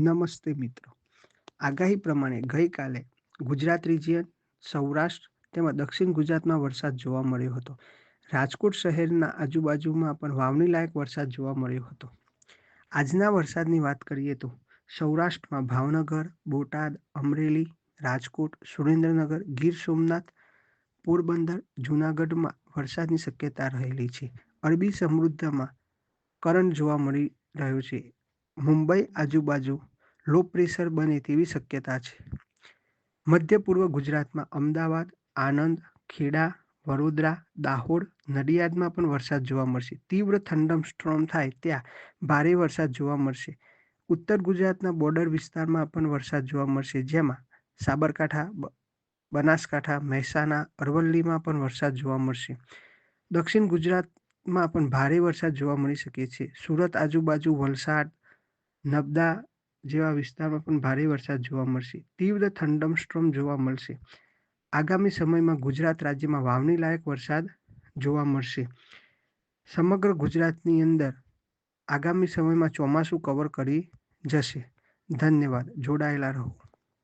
નમસ્તે મિત્રો. આગાહી પ્રમાણે ગઈકાલે ગુજરાત રિજિયન, સૌરાષ્ટ્ર તેમજ દક્ષિણ ગુજરાતમાં વરસાદ જોવા મળ્યો હતો. રાજકોટ શહેરના આજુબાજુમાં પણ વાવણી લાયક વરસાદ જોવા મળ્યો હતો. આજના વરસાદની વાત કરીએ તો સૌરાષ્ટ્રમાં ભાવનગર, બોટાદ, અમરેલી, રાજકોટ, સુરેન્દ્રનગર, ગીર સોમનાથ, પોરબંદર, જૂનાગઢમાં વરસાદની શક્યતા રહેલી છે. અરબી સમૃદ્ધમાં કરંટ જોવા મળી રહ્યો છે. મુંબઈ આજુબાજુ લો પ્રેશર બને તેવી શક્યતા છે. મધ્ય પૂર્વ ગુજરાતમાં અમદાવાદ, આણંદ, ખેડા, વડોદરા, દાહોદ, નડિયાદમાં પણ વરસાદ જોવા મળશે. તીવ્ર થંડમ સ્ટ્રોમ થાય ત્યાં ભારે વરસાદ જોવા મળશે. ઉત્તર ગુજરાતના બોર્ડર વિસ્તારમાં પણ વરસાદ જોવા મળશે, જેમાં સાબરકાંઠા બનાસકાંઠા, મહેસાણા, અરવલ્લીમાં પણ વરસાદ જોવા મળશે. દક્ષિણ ગુજરાતમાં પણ ભારે વરસાદ જોવા મળી શકે છે. સુરત આજુબાજુ વલસાડ નબદા જેવા વિસ્તારમાં પણ ભારે વરસાદ જોવા મળશે. તીવ્ર થંડમ સ્ટ્રોમ જોવા મળશે. આગામી સમયમાં ગુજરાત રાજ્યમાં વાવણી લાયક વરસાદ જોવા મળશે. સમગ્ર ગુજરાતની અંદર આગામી સમયમાં ચોમાસું કવર કરી જશે. ધન્યવાદ. જોડાયેલા રહો.